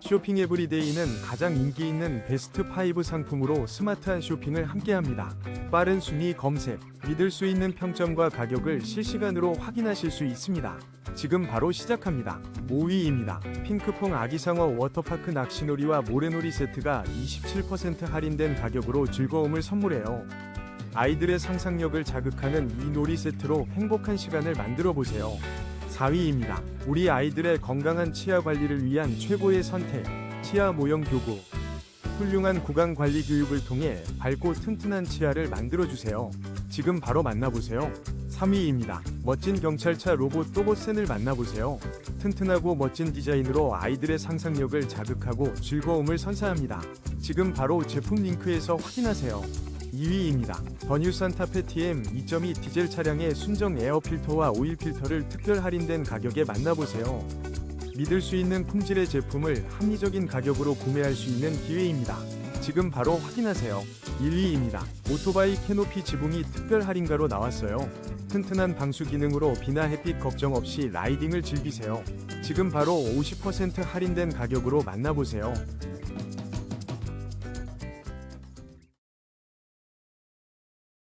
쇼핑 에브리데이는 가장 인기 있는 베스트 5 상품으로 스마트한 쇼핑을 함께합니다. 빠른 순위 검색, 믿을 수 있는 평점과 가격을 실시간으로 확인하실 수 있습니다. 지금 바로 시작합니다. 5위입니다. 핑크퐁 아기상어 워터파크 낚시놀이와 모래놀이 세트가 27% 할인된 가격으로 즐거움을 선물해요. 아이들의 상상력을 자극하는 이 놀이 세트로 행복한 시간을 만들어 보세요. 4위입니다. 우리 아이들의 건강한 치아 관리를 위한 최고의 선택, 치아 모형 교구. 훌륭한 구강 관리 교육을 통해 밝고 튼튼한 치아를 만들어 주세요. 지금 바로 만나보세요. 3위입니다. 멋진 경찰차 로봇 또봇센을 만나보세요. 튼튼하고 멋진 디자인으로 아이들의 상상력을 자극하고 즐거움을 선사합니다. 지금 바로 제품 링크에서 확인하세요. 2위입니다. 더뉴 산타페 TM 2.2 디젤 차량의 순정 에어 필터와 오일 필터를 특별 할인된 가격에 만나보세요. 믿을 수 있는 품질의 제품을 합리적인 가격으로 구매할 수 있는 기회입니다. 지금 바로 확인하세요. 1위입니다. 오토바이 캐노피 지붕이 특별 할인가로 나왔어요. 튼튼한 방수 기능으로 비나 햇빛 걱정 없이 라이딩을 즐기세요. 지금 바로 50% 할인된 가격으로 만나보세요.